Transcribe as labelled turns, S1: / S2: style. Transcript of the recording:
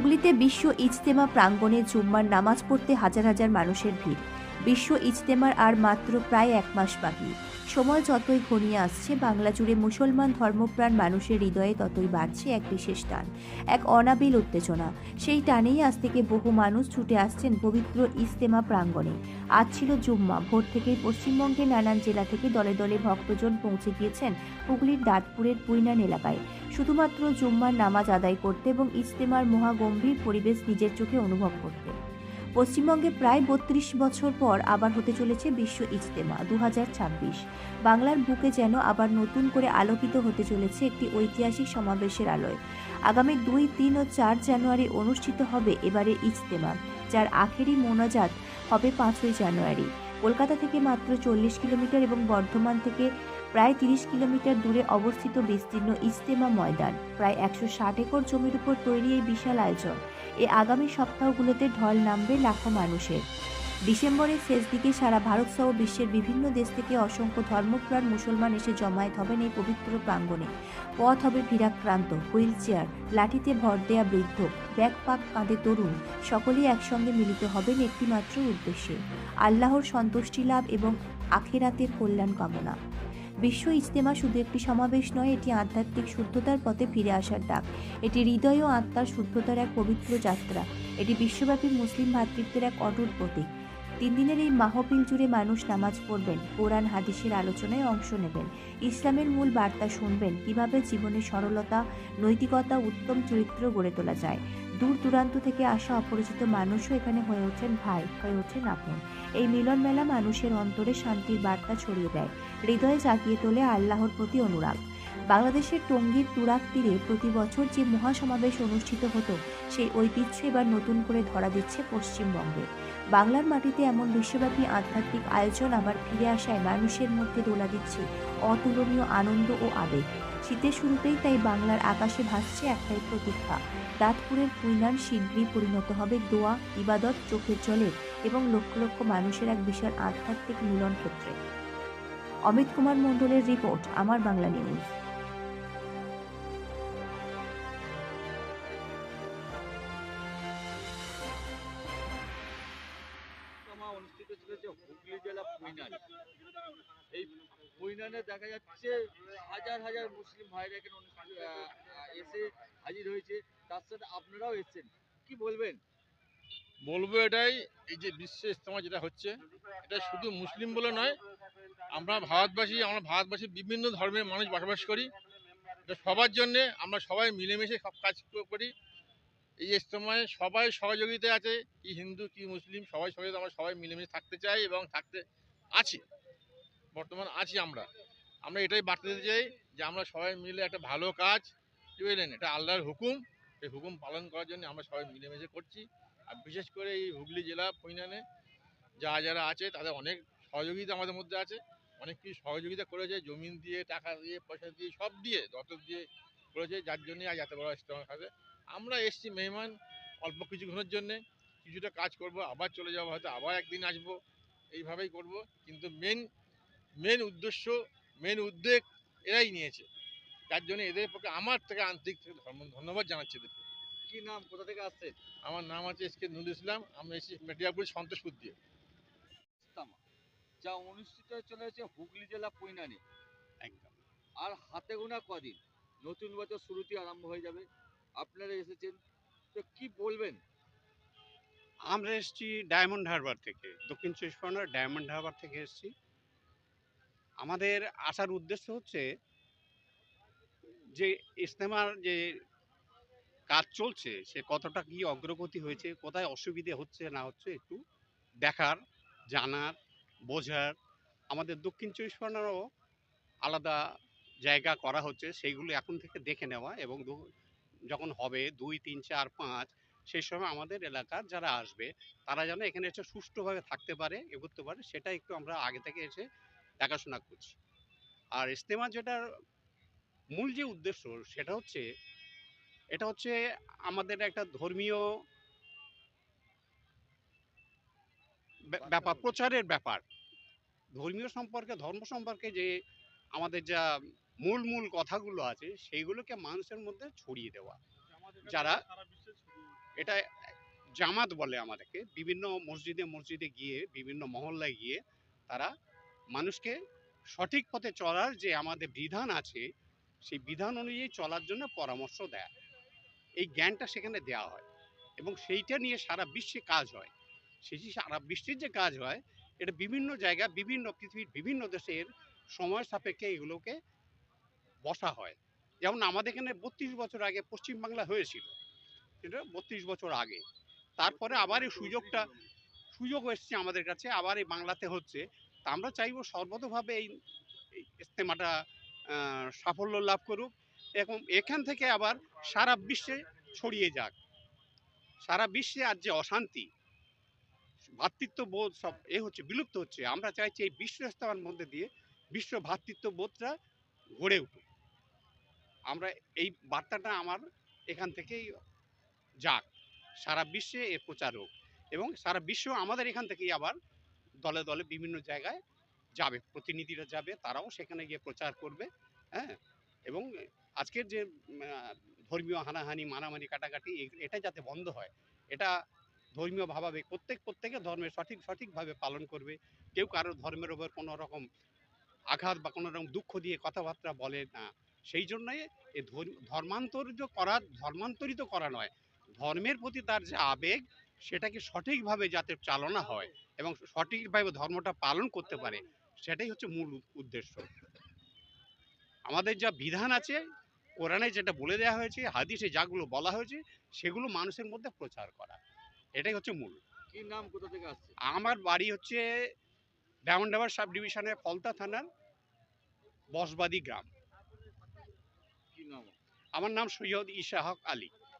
S1: হুগলিতে বিশ্ব ইজতেমা প্রাঙ্গণে জুম্মার নামাজ পড়তে হাজার হাজার মানুষের ভিড়। বিশ্ব ইজতেমার আর মাত্র প্রায় এক মাস বাকি। সময় যতই ঘনিয়ে আসছে, বাংলা জুড়ে মুসলমান ধর্মপ্রাণ মানুষের হৃদয়ে ততই বাড়ছে এক বিশেষ টান, এক অনাবিল উত্তেজনা। সেই টানেই আজ থেকে বহু মানুষ ছুটে আসছেন পবিত্র ইজতেমা প্রাঙ্গণে। আজ ছিল জুম্মা, ভোর থেকেই পশ্চিমবঙ্গের নানান জেলা থেকে দলে দলে ভক্তজন পৌঁছে গিয়েছেন হুগলির দাঁতপুরের পুইনান এলাকায় শুধুমাত্র জুম্মার নামাজ আদায় করতে এবং ইজতেমার মহাগম্ভীর পরিবেশ নিজের চোখে অনুভব করতে পশ্চিমবঙ্গে প্রায় বত্রিশ বছর পর আবার হতে চলেছে বিশ্ব ইজতেমা দু হাজার ছাব্বিশ। বাংলার বুকে যেন আবার নতুন করে আলোকিত হতে চলেছে একটি ঐতিহাসিক সমাবেশের আলোয়। আগামী দুই, তিন ও চার জানুয়ারি অনুষ্ঠিত হবে এবারে ইজতেমা, যার আখেরি মোনাজাত হবে পাঁচই জানুয়ারি। কলকাতা থেকে মাত্র চল্লিশ কিলোমিটার এবং বর্ধমান থেকে প্রায় তিরিশ কিলোমিটার দূরে অবস্থিত বিস্তীর্ণ ইজতেমা ময়দান। প্রায় একশো ষাট একর জমির উপর তৈরি এই বিশাল আয়োজন। এ আগামী সপ্তাহগুলোতে ঢল নামবে লাখো মানুষের। ডিসেম্বরের শেষ দিকে সারা ভারত সহ বিশ্বের বিভিন্ন দেশ থেকে অসংখ্য ধর্মপ্রাণ মুসলমান এসে জমায়েত হবেন এই পবিত্র প্রাঙ্গণে। পথ হবে ভিড়াক্রান্ত, হুইল চেয়ার, লাঠিতে ভর দেয়া বৃদ্ধ ব্যাকপাক কাঁধে তরুণ, সকলেই একসঙ্গে মিলিত হবেন একটিমাত্র উদ্দেশ্যে। আল্লাহর সন্তুষ্টি লাভ এবং আখেরাতের কল্যাণ কামনা। বিশ্ব ইজতেমা শুধু একটি সমাবেশ নয়, এটি আধ্যাত্মিক শুদ্ধতার পথে ফিরে আসার ডাক। এটি হৃদয় ও আত্মার শুদ্ধতার এক পবিত্র যাত্রা। এটি বিশ্বব্যাপী মুসলিম ভ্রাতৃত্বের এক অটুট প্রতীক। তিন দিনের এই মাহফিল জুড়ে মানুষ নামাজ পড়বেন, কোরআন, হাদিসের আলোচনায় অংশ নেবেন। ইসলামের মূল বার্তা শুনবেন কীভাবে জীবনে সরলতা, নৈতিকতা, উত্তম চরিত্র গড়ে তোলা যায়। দূর দূরান্ত থেকে আসা অপরিচিত মানুষও এখানে হয়ে ওঠেন ভাই, হয়ে ওঠেন আপন। এই মিলন মেলা মানুষের অন্তরে শান্তির বার্তা ছড়িয়ে দেয়। হৃদয়ে জাগিয়ে তোলে আল্লাহর প্রতি অনুরাগ। বাংলাদেশের টঙ্গীর তুরাক তীরে প্রতি বছর যে মহাসমাবেশ অনুষ্ঠিত হতো, সেই ঐতিহ্য এবার নতুন করে ধরা দিচ্ছে পশ্চিমবঙ্গে। বাংলার মাটিতে এমন বিশ্বব্যাপী আধ্যাত্মিক আয়োজন আবার ফিরে আসায় মানুষের মধ্যে দোলা দিচ্ছে অতুলনীয় আনন্দ ও আবেগ। শীতের শুরুতেই তাই বাংলার আকাশে ভাসছে একটাই প্রতীক্ষা দাঁতপুরের কুইনার শীঘ্রই পরিণত হবে দোয়া, ইবাদত, চোখের জলে এবং লক্ষ লক্ষ মানুষের এক বিশাল আধ্যাত্মিক মিলন ক্ষেত্রে অমিত কুমার মণ্ডলের রিপোর্ট, আমার বাংলা নিউজ।
S2: পুইনানে দেখা যাচ্ছে, হাজার হাজার মুসলিম ভাইরা এখানে এসে হাজির হয়েছে। তার সাথে আপনারাও এসেছেন। কি বলবেন?
S3: বলব এটাই, এই যে বিশ্ব ইস্তেমা যেটা হচ্ছে, এটা শুধু মুসলিম বলে নয়, আমরা ভারতবাসী আমরা ভারতবাসী বিভিন্ন ধর্মের মানুষ বসবাস করি। এটা সবার জন্যে আমরা সবাই মিলেমিশে সব কাজ করি। এই ইস্তেমায় সবাই সহযোগিতা আছে, কি হিন্দু, কি মুসলিম, সবাই সহযোগিতা আমরা সবাই মিলেমিশে থাকতে চাই এবং থাকতে আছি। বর্তমান আছি আমরা। আমরা এটাই বার্তা দিতে চাই যে আমরা সবাই মিলে একটা ভালো কাজ বুঝলেন এটা আল্লাহর হুকুম। এই হুকুম পালন করার জন্য আমরা সবাই মিলেমিশে করছি। আর বিশেষ করে এই হুগলি জেলা পৈনানে যা যারা আছে, তাদের অনেক সহযোগিতা আমাদের মধ্যে আছে। অনেক কিছু সহযোগিতা করেছে, জমিন দিয়ে, টাকা দিয়ে, পয়সা দিয়ে, সব দিয়ে, দত্তক দিয়ে করেছে, যার জন্যই আজ এত বড় ইস্তেমা খাবে আমরা এসছি মেহমান অল্প কিছুক্ষণের জন্যে। কিছুটা কাজ করব, আবার চলে যাব, হয়তো আবার একদিন আসব। এইভাবেই করব। কিন্তু মেন মেন উদ্দেশ্য মেন উদ্যোগ এরাই নিয়েছে। তার জন্য এদের পক্ষে আমার থেকে আন্তরিক থেকে ধর্ম- ধন্যবাদ জানাচ্ছি এদেরকে।
S2: কি নাম? কোথা থেকে আসছে
S3: আমার নাম আছে এস কে নুরুল ইসলাম। আমি এসেছি মেটিয়াপুর সন্তোষপুর দিয়ে
S2: যা অনুষ্ঠিত চলেছে হুগলি জেলা পুইনানে
S4: একদম।
S2: আর হাতে গোনা কদিন? নতুন বছর শুরুতে আরম্ভ হয়ে যাবে। আপনারা এসেছেন তো কি বলবেন?
S4: আমরা এসেছি ডায়মন্ড হারবার থেকে। দক্ষিণ চব্বিশ পরগনার ডায়মন্ড হারবার থেকে এসেছি। আমাদের আসার উদ্দেশ্য হচ্ছে যে ইস্তেমার যে কাজ চলছে, সে কতটা কি অগ্রগতি হয়েছে, কোথায় অসুবিধে হচ্ছে না হচ্ছে একটু দেখার, জানার, বোঝার। আমাদের দক্ষিণ চব্বিশ পরগনারও আলাদা জায়গা করা হচ্ছে, সেইগুলো এখন থেকে দেখে নেওয়া এবং যখন হবে দুই, তিন, চার, পাঁচ, সেই সময় আমাদের এলাকার যারা আসবে, তারা যেন এখানে এসে সুষ্ঠুভাবে থাকতে পারে, এগোতে পারে, সেটা একটু আমরা আগে থেকে এসে দেখাশোনা করছি। আর ইস্তেমা যেটার মূল যে উদ্দেশ্য সেটা হচ্ছে এটা হচ্ছে আমাদের একটা ধর্মীয় ব্যাপার প্রচারের ব্যাপার। ধর্মীয় সম্পর্কে ধর্ম সম্পর্কে যে আমাদের যা মূল মূল কথাগুলো আছে সেইগুলোকে মানুষের মধ্যে ছড়িয়ে দেওয়া। যারা এটা জামাত বলে আমাদেরকে। বিভিন্ন মসজিদে মসজিদে গিয়ে বিভিন্ন মহল্লায় গিয়ে তারা মানুষকে সঠিক পথে চলার যে আমাদের বিধান আছে, সেই বিধান অনুযায়ী চলার জন্য পরামর্শ দেয়। এই জ্ঞানটা সেখানে দেওয়া হয় এবং সেইটা নিয়ে সারা বিশ্বে কাজ হয়। সেই সারা বিশ্বের যে কাজ হয়, এটা বিভিন্ন জায়গা, বিভিন্ন পৃথিবীর বিভিন্ন দেশের সময় সাপেক্ষে এগুলোকে বসা হয়। যেমন আমাদের এখানে বত্রিশ বছর আগে পশ্চিমবাংলা হয়েছিল। এটা বত্রিশ বছর আগে। তারপরে আবার এই সুযোগটা, সুযোগ এসছে আমাদের কাছে। আবার এই বাংলাতে হচ্ছে। তা আমরা চাইব সর্বতভাবে এই ইস্তেমাটা সাফল্য লাভ করুক এবং এখান থেকে আবার সারা বিশ্বে ছড়িয়ে যাক। সারা বিশ্বে আর যে অশান্তি ভ্রাতৃত্ব বোধ সব এ হচ্ছে, বিলুপ্ত হচ্ছে। আমরা চাইছি এই বিশ্ব ইস্তেমার মধ্যে দিয়ে বিশ্ব ভ্রাতৃত্ব বোধটা গড়ে উঠুক। আমরা এই বার্তাটা আমার এখান থেকেই যাক। সারা বিশ্বে এর প্রচার হোক এবং সারা বিশ্ব আমাদের এখান থেকেই আবার দলে দলে বিভিন্ন জায়গায় যাবে, প্রতিনিধিরা যাবে, তারাও সেখানে গিয়ে প্রচার করবে হ্যাঁ? এবং আজকের যে ধর্মীয় হানাহানি, মারামারি, কাটাকাটি এটা যাতে বন্ধ হয়, এটা ধর্মীয় ভাবাবে, প্রত্যেক প্রত্যেকের ধর্মের সঠিক, সঠিকভাবে পালন করবে। কেউ কারও ধর্মের ওপর কোনো রকম আঘাত বা কোনো রকম দুঃখ দিয়ে কথাবার্তা বলে না। সেই জন্যই ধর্ম- ধর্মান্তরিত করা ধর্মান্তরিত করা নয়। ধর্মের প্রতি তার যে আবেগ সেটাকে সঠিকভাবে যাতে চালনা হয় এবং সঠিকভাবে ধর্মটা পালন করতে পারে সেটাই হচ্ছে মূল উদ্দেশ্য। আমাদের যা বিধান আছে কোরআনে যেটা বলে দেওয়া হয়েছে হাদিসে যাগুলো বলা হয়েছে সেগুলো মানুষের মধ্যে প্রচার করা। এটাই হচ্ছে মূল।
S2: কি নাম কোথা থেকে আসছে?
S4: আমার বাড়ি হচ্ছে ডায়মন্ডাবার সাব ডিভিশনের ফলতা থানার বসবাদি গ্রাম। আমার নাম সৈয়দ ইশাহক আলী।